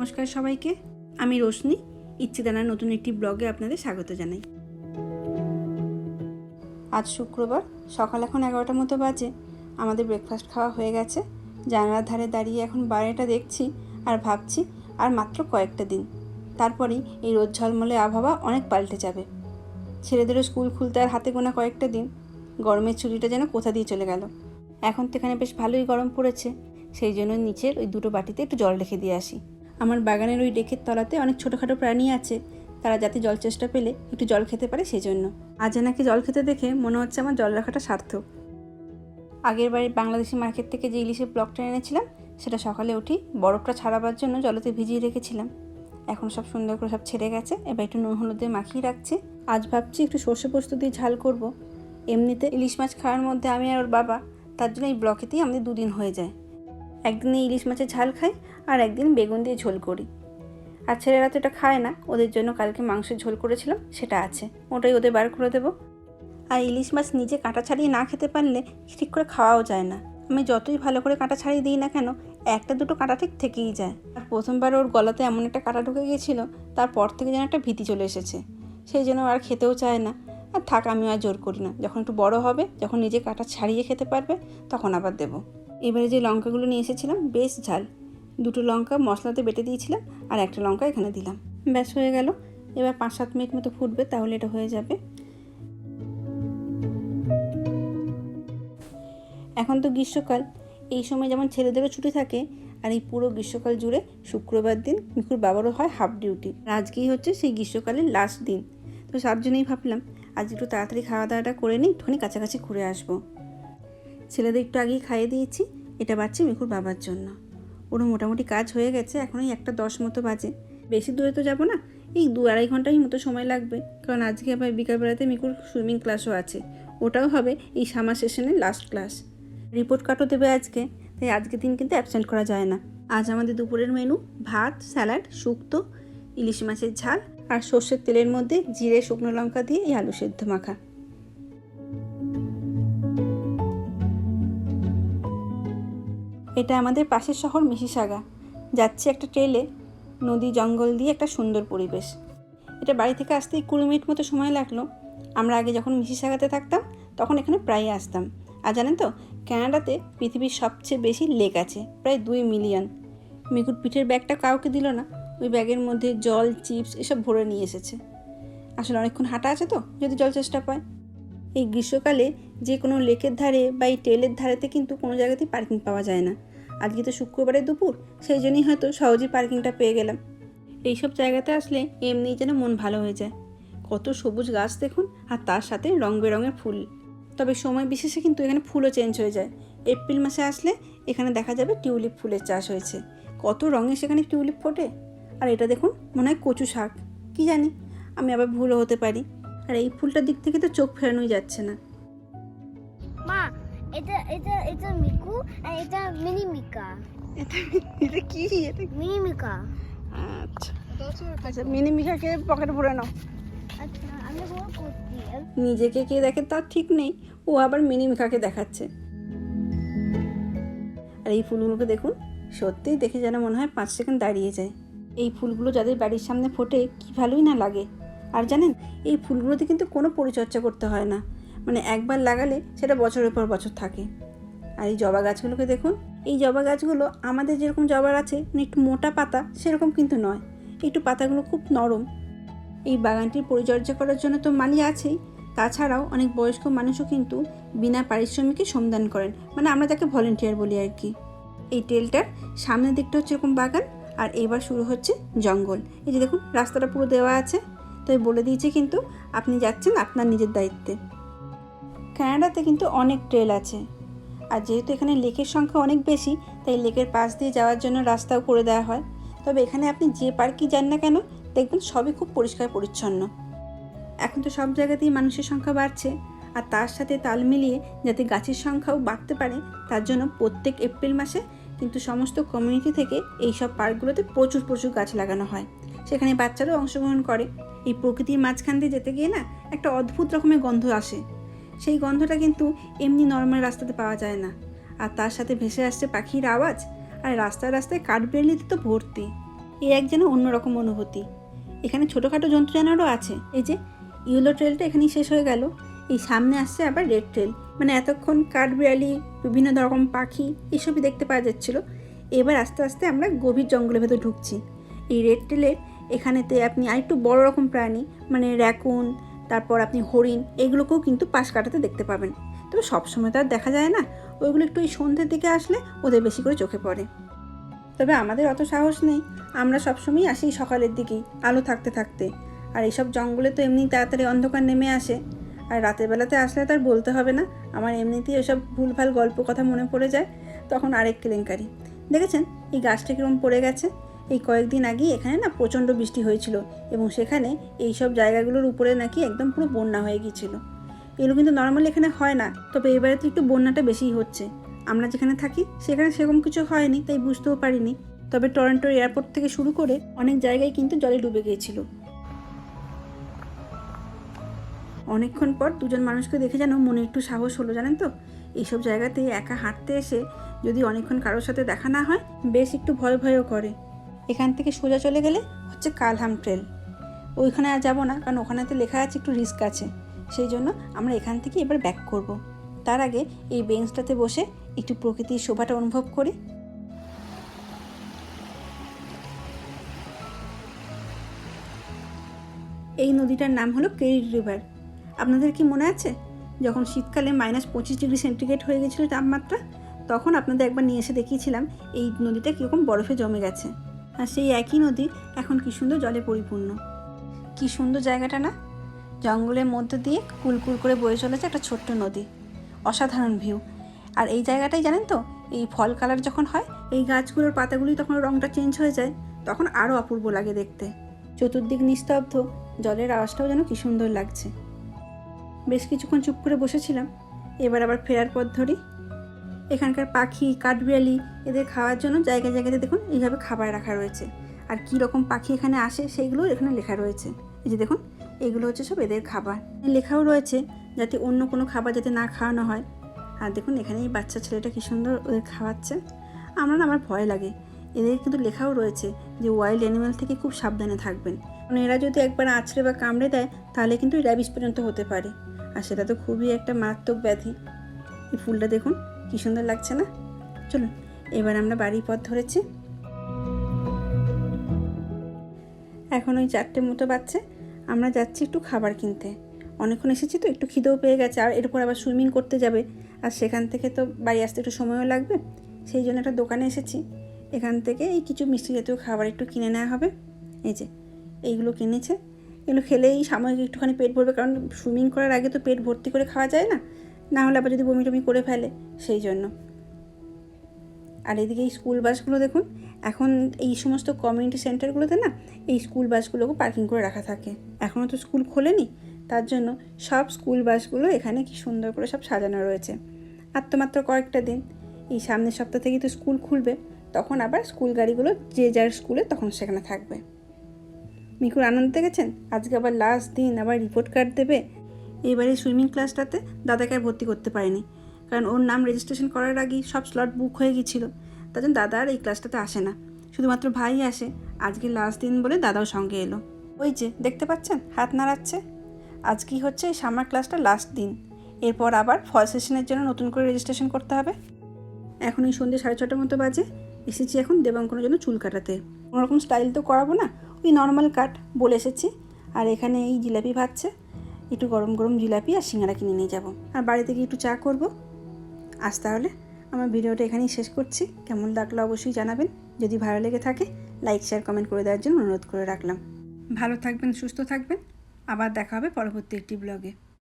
নমস্কার সবাইকে। আমি রোশনি। ইচ্ছেদানার নতুন একটি ব্লগে আপনাদের স্বাগত জানাই। আজ শুক্রবার, সকাল এখন এগারোটার মতো বাজে। আমাদের ব্রেকফাস্ট খাওয়া হয়ে গেছে। জানালার ধারে দাঁড়িয়ে এখন বাইরেটা দেখছি আর ভাবছি আর মাত্র কয়েকটা দিন। তারপরেই এই রোদ ঝলমলে আবহাওয়া অনেক পাল্টে যাবে। ছেলেদেরও স্কুল খুলতে আর হাতে গোনা কয়েকটা দিন। গরমের ছুটিটা যেন কোথা দিয়ে চলে গেল। এখন তো এখানে বেশ ভালোই গরম পড়েছে। সেই জন্য নিচের ওই দুটো বাটিতে একটু জল রেখে দিয়ে আসি। আমার বাগানের ওই ডেকের তলাতে অনেক ছোটোখাটো প্রাণী আছে। তারা যাতে জল চেষ্টা পেলে একটু জল খেতে পারে সেই জন্য আজ নাকি জল খেতে দেখে মনে হচ্ছে আমার জল রাখাটা সার্থক। আগের বাড়ি বাংলাদেশি মার্কেট থেকে যে ইলিশের ব্লকটা এনেছিলাম, সেটা সকালে উঠি বরফটা ছাড়াবার জন্য জলেতে ভিজিয়ে রেখেছিলাম। এখন সব সুন্দর করে সব ছেড়ে গেছে, এবার একটু নুন হলুদ দিয়ে মাখিয়ে রাখছি। আজ ভাবছি একটু সর্ষে পোস্ত দিয়ে ঝাল করব। এমনিতে ইলিশ মাছ খাওয়ার মধ্যে আমি আর ওর বাবা, তার জন্য এই ব্লকেতেই আমাদের দুদিন হয়ে যায়। একদিনে ইলিশ মাছের ঝাল খাই আর একদিন বেগুন দিয়ে ঝোল করি। আর ছেলেরা তো এটা খায় না, ওদের জন্য কালকে মাংসের ঝোল করেছিলাম, সেটা আছে। ওটাই ওদের বার করে দেবো। আর ইলিশ মাছ নিজে কাঁটা ছাড়িয়ে না খেতে পারলে ঠিক করে খাওয়াও যায় না। আমি যতই ভালো করে কাঁটা ছাড়িয়ে দিই না কেন, একটা দুটো কাঁটা ঠিক থেকেই যায়। আর প্রথমবার ওর গলাতে এমন একটা কাঁটা ঢুকে গিয়েছিল তারপর থেকে যেন একটা ভীতি চলে এসেছে। সেই জন্য আর খেতেও চায় না। আর থাক আমি আর জোর করি না। যখন একটু বড় হবে, যখন নিজে কাঁটা ছাড়িয়ে খেতে পারবে, তখন আবার দেবো। এবারে যে লঙ্কাগুলো নিয়ে এসেছিলাম, বেশ ঝাল। দুটো লঙ্কা মশলাতে বেটে দিয়েছিলাম আর একটা লঙ্কা এখানে দিলাম। ব্যাস হয়ে গেল। এবার পাঁচ সাত মিনিট মতো ফুটবে, তাহলে এটা হয়ে যাবে। এখন তো গ্রীষ্মকাল। এই সময় যেমন ছেলেদেরও ছুটি থাকে, আর এই পুরো গ্রীষ্মকাল জুড়ে শুক্রবার দিন মিকুর বাবারও হয় হাফ ডিউটি আজকেই হচ্ছে সেই গ্রীষ্মকালের লাস্ট দিন। তো তার জন্যই ভাবলাম, আজ একটু তাড়াতাড়ি খাওয়া দাওয়াটা করে নিই, একটুখানি কাছাকাছি ঘুরে আসব। ছেলেদের একটু আগেই খাইয়ে দিয়েছি, এটা বাচ্চা মিকুর বাবার জন্য। ওরও মোটামুটি কাজ হয়ে গেছে এখন এই একটা দশ মতো বাজে। বেশি দূরে তো যাব না, এই দু আড়াই ঘন্টাই মতো সময় লাগবে। কারণ আজকে আবার বিকালবেলাতে মিকুর সুইমিং ক্লাসও আছে, ওটাও হবে এই সামার সেশনের লাস্ট ক্লাস রিপোর্ট কার্ডও দেবে আজকে, তাই আজকের দিন কিন্তু অ্যাবসেন্ট করা যায় না। আজ আমাদের দুপুরের মেনু ভাত স্যালাড শুক্তো, ইলিশ মাছের ঝাল আর সর্ষের তেলের মধ্যে জিরে, শুকনো লঙ্কা দিয়ে এই আলু সেদ্ধ মাখা। এটা আমাদের পাশের শহর মিশিসাগা। যাচ্ছে একটা ট্রেলে নদী, জঙ্গল দিয়ে একটা সুন্দর পরিবেশ। এটা বাড়ি থেকে আসতেই কুড়ি মিনিট মতো সময় লাগল। আমরা আগে যখন মিশিসাগাতে থাকতাম, তখন এখানে প্রায় আসতাম। আর জানেন তো ক্যানাডাতে পৃথিবীর সবচেয়ে বেশি লেক আছে, প্রায় দুই মিলিয়ন মিকুর পিঠের ব্যাগটা কাউকে দিল না, ওই ব্যাগের মধ্যে জল চিপস এসব ভরে নিয়ে এসেছে। আসলে অনেকক্ষণ হাঁটা আছে তো, যদি জল চেষ্টা পায়। এই গ্রীষ্মকালে যে কোনো লেকের ধারে বা এই টেলের ধারেতে কিন্তু কোনো জায়গাতেই পার্কিং পাওয়া যায় না। আজকে তো শুক্রবারের দুপুর, সেই জন্যই হয়তো সহজেই পার্কিংটা পেয়ে গেলাম। এইসব জায়গাতে আসলে এমনিই যেন মন ভালো হয়ে যায়। কত সবুজ গাছ দেখুন, আর তার সাথে রং বেরঙের ফুল। তবে সময় বিশেষে কিন্তু এখানে ফুলও চেঞ্জ হয়ে যায়। এপ্রিল মাসে আসলে এখানে দেখা যাবে টিউলিপ ফুলের চাষ হয়েছে। কত রঙে সেখানে টিউলিপ ফোটে? আর এটা দেখুন, মনে হয় কচু শাক। কি জানি, আমি আবার ভুলও হতে পারি। আর এই ফুলটার দিক থেকে তো চোখ ফেরানোই যাচ্ছে না। মা এটা এটা এটা মিকু আর এটা মিনি মিকা এটা এটা কি? এটা মিনি মিকা আচ্ছা। আচ্ছা মিনি মিকাকে পকেটে ভরে নাও। আচ্ছা নিজেকে কে দেখে তার ঠিক নেই ও আবার মিনি মিকাকে দেখাচ্ছে। আর এই ফুলগুলোকে দেখুন সত্যিই দেখে যেন মনে হয় পাঁচ সেকেন্ড দাঁড়িয়ে যায়। এই ফুলগুলো যাদের বাড়ির সামনে ফোটে কি ভালোই না লাগে। আর জানেন এই ফুলগুলোতে কিন্তু কোনো পরিচর্যা করতে হয় না। মানে একবার লাগালে সেটা বছরের পর বছর থাকে। আর এই জবা গাছগুলোকে দেখুন, এই জবা গাছগুলো আমাদের যেরকম জবার আছে মানে একটু মোটা পাতা সেরকম কিন্তু নয়। একটু পাতাগুলো খুব নরম। এই বাগানটির পরিচর্যা করার জন্য তো মালি আছেই। তাছাড়াও অনেক বয়স্ক মানুষও কিন্তু বিনা পারিশ্রমিকে শ্রমদান করেন। মানে আমরা তাকে ভলেন্টিয়ার বলি আর কি। এই টেলটার সামনের দিকটা হচ্ছে এরকম বাগান, আর এবার শুরু হচ্ছে জঙ্গল। এই যে দেখুন, রাস্তাটা পুরো দেওয়া আছে। তো বলে দিয়েছে কিন্তু আপনি যাচ্ছেন আপনার নিজের দায়িত্বে। কানাডাতে কিন্তু অনেক ট্রেল আছে। আর যেহেতু এখানে লেকের সংখ্যা অনেক বেশি, তাই লেকের পাশ দিয়ে যাওয়ার জন্য রাস্তাও করে দেওয়া হয়। তবে এখানে আপনি যে পার্কই যান না কেন, দেখবেন সবই খুব পরিষ্কার পরিচ্ছন্ন। এখন তো সব জায়গাতেই মানুষের সংখ্যা বাড়ছে, আর তার সাথে তাল মিলিয়ে যাতে গাছের সংখ্যাও বাড়তে পারে, তার জন্য প্রত্যেক এপ্রিল মাসে কিন্তু সমস্ত কমিউনিটি থেকে এই সব পার্কগুলোতে প্রচুর প্রচুর গাছ লাগানো হয়। সেখানে বাচ্চারাও অংশগ্রহণ করে। এই প্রকৃতির মাঝখান দিয়ে যেতে গিয়ে না একটা অদ্ভুত রকমের গন্ধ আসে। সেই গন্ধটা কিন্তু এমনি নর্মাল রাস্তাতে পাওয়া যায় না। আর তার সাথে ভেসে আসছে পাখির আওয়াজ, আর রাস্তায় রাস্তায় কাঠবেলিতে তো ভর্তি। এই এক যেন অন্যরকম অনুভূতি। এখানে ছোটোখাটো জন্তু জানোয়ারও আছে। এই যে, ইউলো ট্রেলটা এখানেই শেষ হয়ে গেল। এই সামনে আসছে আবার রেড ট্রেল। মানে এতক্ষণ কাঠবিড়ালি বিভিন্ন রকম পাখি, এসবই দেখতে পাওয়া যাচ্ছিল। এবার আস্তে আস্তে আমরা গভীর জঙ্গলের ভেতর ঢুকছি। এই রেড ট্রেলের এখানেতে আপনি আরেকটু বড় রকম প্রাণী মানে র্যাকুন তারপর আপনি হরিণ, এগুলোকেও কিন্তু পাশ কাটাতে দেখতে পাবেন। তবে সবসময় তো আর দেখা যায় না, ওইগুলো একটু ওই সন্ধ্যের দিকে আসলে ওদের বেশি করে চোখে পড়ে। তবে আমাদের অত সাহস নেই, আমরা সবসময়ই আসি সকালের দিকেই, আলো থাকতে থাকতে। আর এইসব জঙ্গলে তো এমনি তাড়াতাড়ি অন্ধকার নেমে আসে। আর রাতের বেলাতে আসলে তার বলতে হবে না, আমার এমনিতেই ওসব ভুলভাল গল্প কথা মনে পড়ে যায়, তখন আরেক কেলেঙ্কারি। দেখেছেন? এই গাছটা কীরকম পড়ে গেছে? এই কয়েকদিন আগেই এখানে না প্রচণ্ড বৃষ্টি হয়েছিল এবং সেখানে এই সব জায়গাগুলোর উপরে নাকি একদম পুরো বন্যা হয়ে গিয়েছিল। এগুলো কিন্তু নর্মালি এখানে হয় না, তবে এবারে তো একটু বন্যাটা বেশিই হচ্ছে। আমরা যেখানে থাকি, সেখানে সেরকম কিছু হয়নি, তাই বুঝতেও পারিনি। তবে টরন্টোর এয়ারপোর্ট থেকে শুরু করে অনেক জায়গায় কিন্তু জলে ডুবে গিয়েছিল। অনেকক্ষণ পর দুজন মানুষকে দেখে যেন মনে একটু সাহস হলো, জানেন তো? এইসব জায়গাতে একা হাঁটতে এসে যদি অনেকক্ষণ কারোর সাথে দেখা না হয়, বেশ একটু ভয় ভয়ও করে। এখান থেকে সোজা চলে গেলে হচ্ছে কালহাম ট্রেল ওইখানে আর যাব না, কারণ ওখানে তো লেখা আছে একটু রিস্ক আছে। সেই জন্য আমরা এখান থেকে এবার ব্যাক করব। তার আগে এই বেঞ্চটাতে বসে একটু প্রকৃতির শোভাটা অনুভব করি। এই নদীটার নাম হলো কেরিড রিভার আপনাদের কি মনে আছে? যখন শীতকালে মাইনাস পঁচিশ ডিগ্রি সেন্টিগ্রেড হয়ে গেছিল তাপমাত্রা, তখন আপনাদের একবার নিয়ে এসে দেখিয়েছিলাম এই নদীটা কীরকম বরফে জমে গেছে। আর সেই একই নদী এখন কী সুন্দর জলে পরিপূর্ণ। কী সুন্দর জায়গাটা না? জঙ্গলের মধ্যে দিয়ে কুলকুল করে বয়ে চলেছে একটা ছোট্ট নদী। অসাধারণ ভিউ আর এই জায়গাটাই জানেন তো, এই ফল কালার যখন হয়, এই গাছগুলোর পাতাগুলি তখন রঙটা চেঞ্জ হয়ে যায়, তখন আরও অপূর্ব লাগে দেখতে। চতুর্দিক নিস্তব্ধ, জলের আওয়াজটাও যেন কী সুন্দর লাগছে। বেশ কিছুক্ষণ চুপ করে বসেছিলাম, এবার আবার ফেরার পথ ধরি এখানকার পাখি, কাঠবিড়ালি এদের খাওয়ার জন্য জায়গায় জায়গাতে দেখুন এইভাবে খাবার রাখা রয়েছে। আর কী রকম পাখি এখানে আসে সেইগুলো এখানে লেখা রয়েছে। এই যে দেখুন, এগুলো হচ্ছে সব এদের খাবার। লেখাও রয়েছে যাতে অন্য কোনো খাবার যাতে না খাওয়ানো হয়। আর দেখুন, এখানে এই বাচ্চা ছেলেটা কী সুন্দর ওদের খাওয়াচ্ছে। আমার না, আমার ভয় লাগে। এদের কিন্তু লেখাও রয়েছে যে ওয়াইল্ড অ্যানিমাল থেকে খুব সাবধানে থাকবেন। কারণ এরা যদি একবার আছড়ে বা কামড়ে দেয়, তাহলে কিন্তু র্যাবিস পর্যন্ত হতে পারে। আর সেটা তো খুবই একটা মারাত্মক ব্যাধি। এই ফুলটা দেখুন কী সুন্দর লাগছে না? চলুন, এবার আমরা বাড়ির পথ ধরেছি। এখন ওই চারটে মতো বাচ্চা, আমরা যাচ্ছি একটু খাবার কিনতে। অনেকক্ষণ এসেছি তো, একটু খিদেও পেয়ে গেছে, আর এরপর আবার সুইমিং করতে যাবে। আর সেখান থেকে তো বাড়ি আসতে একটু সময়ও লাগবে। সেই জন্য একটা দোকানে এসেছি। এখান থেকে এই কিছু মিষ্টি জাতীয় খাবার একটু কিনে নেওয়া হবে। এই যে, এইগুলো কিনেছে। এগুলো খেলেই সাময়িক একটুখানি পেট ভরবে, কারণ সুইমিং করার আগে তো পেট ভর্তি করে খাওয়া যায় না। না হলে আবার যদি বমি টমি করে ফেলে, সেই জন্য। আর এদিকে এই স্কুল বাসগুলো দেখুন, এখন এই সমস্ত কমিউনিটি সেন্টারগুলোতে না, এই স্কুল বাসগুলোকে পার্কিং করে রাখা থাকে। এখনও তো স্কুল খোলেনি, তার জন্য সব স্কুল বাসগুলো এখানে কি সুন্দর করে সব সাজানো রয়েছে। আর তো মাত্র কয়েকটা দিন, এই সামনের সপ্তাহ থেকেই তো স্কুল খুলবে, তখন আবার স্কুল গাড়িগুলো যে যার স্কুলে তখন সেখানে থাকবে। মিকুর আনন্দ দেখেছেন আজকে আবার লাস্ট দিন আবার রিপোর্ট কার্ড দেবে? এবারে সুইমিং ক্লাসটাতে দাদাকে আর ভর্তি করতে পারেনি। কারণ ওর নাম রেজিস্ট্রেশন করার আগেই সব স্লট বুক হয়ে গিয়েছিল। তার জন্য দাদা আর এই ক্লাসটাতে আসে না। শুধুমাত্র ভাই আসে। আজকে লাস্ট দিন বলে দাদাও সঙ্গে এলো। ওই যে, দেখতে পাচ্ছেন? হাত নাড়াচ্ছে। আজকেই হচ্ছে? এই সামার ক্লাসটা লাস্ট দিন। এরপর আবার ফল সেশনের জন্য নতুন করে রেজিস্ট্রেশন করতে হবে। এখন এই সন্ধ্যে সাড়ে ছটার মতো বাজে। এসেছি এখন দেবাঙ্কনের জন্য চুল কাটাতে। কোনোরকম স্টাইল তো করাবো না। ওই নর্মাল কাট বলে এসেছি। আর এখানে এই জিলাপি ভাজছে। একটু গরম গরম জিলাপি আর সিঙ্গারা কিনে নিয়ে যাব। আর বাড়ি থেকে একটু চা করব। আজ তাহলে আমার ভিডিওটা এখানেই শেষ করছি। কেমন লাগল অবশ্যই জানাবেন। যদি ভালো লেগে থাকে লাইক শেয়ার কমেন্ট করে দেওয়ার জন্য অনুরোধ করে রাখলাম। ভালো থাকবেন, সুস্থ থাকবেন। আবার দেখা হবে পরবর্তী একটি ব্লগে